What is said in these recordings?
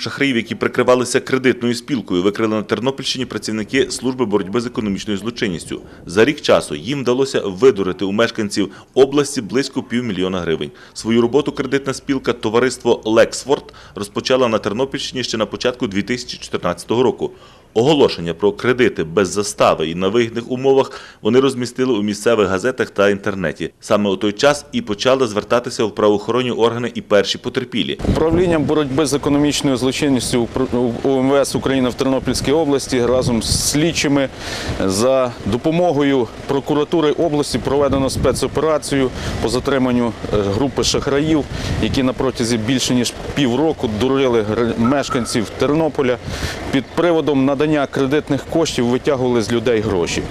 Шахраїв, які прикривалися кредитною спілкою, викрили на Тернопільщині працівники служби боротьби з економічною злочинністю. За рік часу їм вдалося видурити у мешканців області близько півмільйона гривень. Свою роботу кредитна спілка товариство Лексфорд розпочала на Тернопільщині ще на початку 2014 року. Оголошення про кредити без застави і на вигідних умовах вони розмістили у місцевих газетах та інтернеті. Саме у той час і почали звертатися в правоохоронні органи і перші потерпілі. Управлінням боротьби з економічною злочинністю УМВС України в Тернопільській області разом з слідчими за допомогою прокуратури області проведено спецоперацію по затриманню е, групи шахраїв, які на протязі більше ніж півроку дурили мешканців Тернополя під приводом надання кредитних коштів витягували з людей гроші.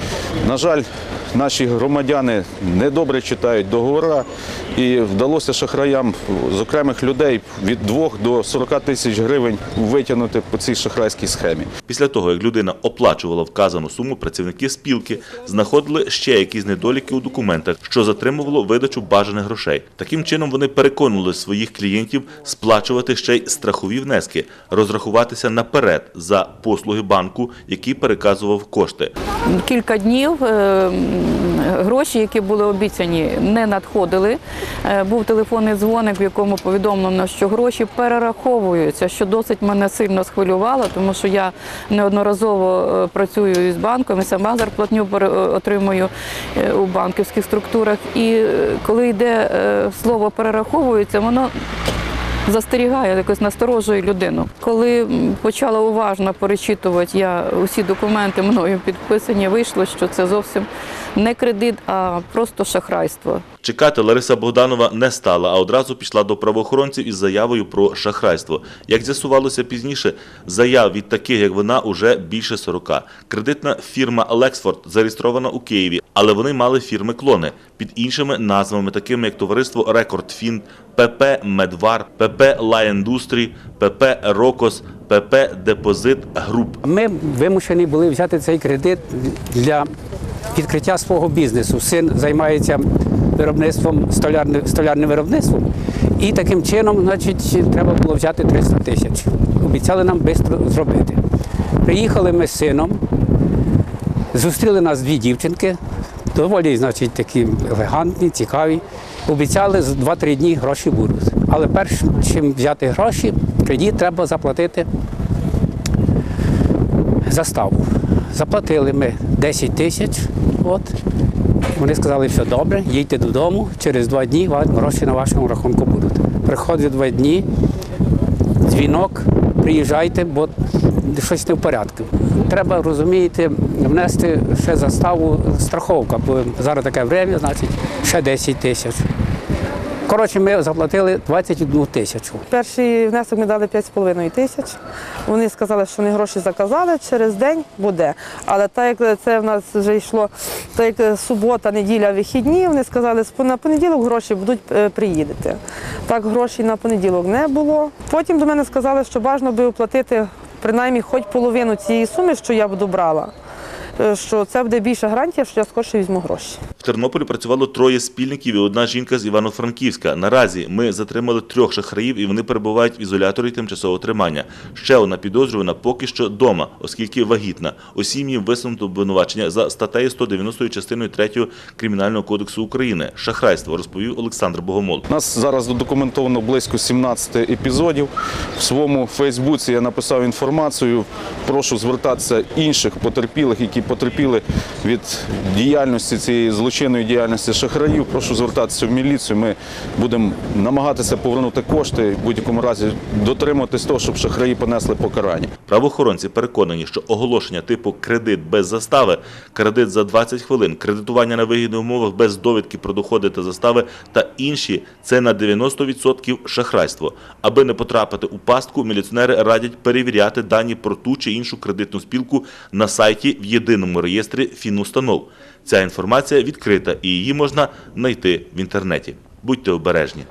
На жаль, наші громадяни недобре читають договори, і вдалося шахраям з окремих людей від 2 до 40 тисяч гривень витягнути по цій шахрайській схемі. Після того, як людина оплачувала вказану суму, працівники спілки знаходили ще якісь недоліки у документах, що затримувало видачу бажаних грошей. Таким чином вони переконували своїх клієнтів сплачувати ще й страхові внески, розрахуватися наперед за послуги банку, який переказував кошти. Кілька днів е, гроші, які були обіцяні, не надходили. Е, Був телефонний дзвоник, в якому повідомлено, що гроші перераховуються, що досить мене сильно схвилювало, тому що я неодноразово е, працюю із банком і сама зарплатню отримую у банківських структурах. І коли йде слово перераховується, воно застерігає, якось насторожує людину. Коли почала уважно перечитувати я усі документи мною підписані, вийшло, що це зовсім не кредит, а просто шахрайство. Чекати Лариса Богданова не стала, а одразу пішла до правоохоронців із заявою про шахрайство. Як з'ясувалося пізніше, заяв від таких, як вона, уже більше 40. Кредитна фірма Лексфорд зареєстрована у Києві, але вони мали фірми-клони під іншими назвами, такими як товариство Рекордфін, ПП Медвар, ПП Лайіндустрі, ПП Рокос, ПП Депозит Груп. Ми вимушені були взяти цей кредит для відкриття свого бізнесу. Син займається виробництвом столярним, столярним виробництвом. І таким чином, значить, треба було взяти 300 тисяч. Обіцяли нам швидко зробити. Приїхали ми з сином, зустріли нас дві дівчинки, доволі, значить, такі елегантні, цікаві. Обіцяли за 2-3 дні гроші будуть. Але перш чим взяти гроші, кредит треба заплатити заставу. Заплатили ми 10 тисяч. От. Вони сказали, все добре, їдьте додому, через два дні гроші на вашому рахунку будуть. Приходить два дні, дзвінок, приїжджайте, бо щось не в порядку. Треба, розумієте, внести ще заставу страховка, бо зараз таке время, значить, ще 10 тисяч. Коротше, ми заплатили 21 тисячу. Перший внесок ми дали 5,5 тисяч. Вони сказали, що вони гроші заказали, через день буде. Але так як це в нас вже йшло, так як субота, неділя, вихідні, вони сказали, що на понеділок гроші будуть е, приїдете. Так грошей на понеділок не було. Потім до мене сказали, що бажано би оплатити принаймні хоч половину цієї суми, що я буду брала. Е, Що це буде більша гарантія, що я скорше візьму гроші. В Тернополі працювало троє спільників і одна жінка з Івано-Франківська. Наразі ми затримали трьох шахраїв і вони перебувають в ізоляторі тимчасового тримання. Ще одна підозрювана поки що дома, оскільки вагітна. Усім їм висунуто обвинувачення за статтею 190 частиною 3 Кримінального кодексу України. Шахрайство, розповів Олександр Богомол. У нас зараз задокументовано близько 17 епізодів. В своєму Фейсбуці я написав інформацію. Прошу звертатися інших потерпілих, які потерпіли від діяльності цієї злочинної діяльності шахраїв. Прошу звертатися в міліцію. Ми будемо намагатися повернути кошти в будь-якому разі дотриматись того, щоб шахраї понесли покарання. Правоохоронці переконані, що оголошення типу кредит без застави, кредит за 20 хвилин, кредитування на вигідних умовах без довідки про доходи та застави та інші це на 90% шахрайство. Аби не потрапити у пастку, міліціонери радять перевіряти дані про ту чи іншу кредитну спілку на сайті в єдиному реєстрі фінустанов. Ця інформація відкрита і її можна знайти в інтернеті. Будьте обережні.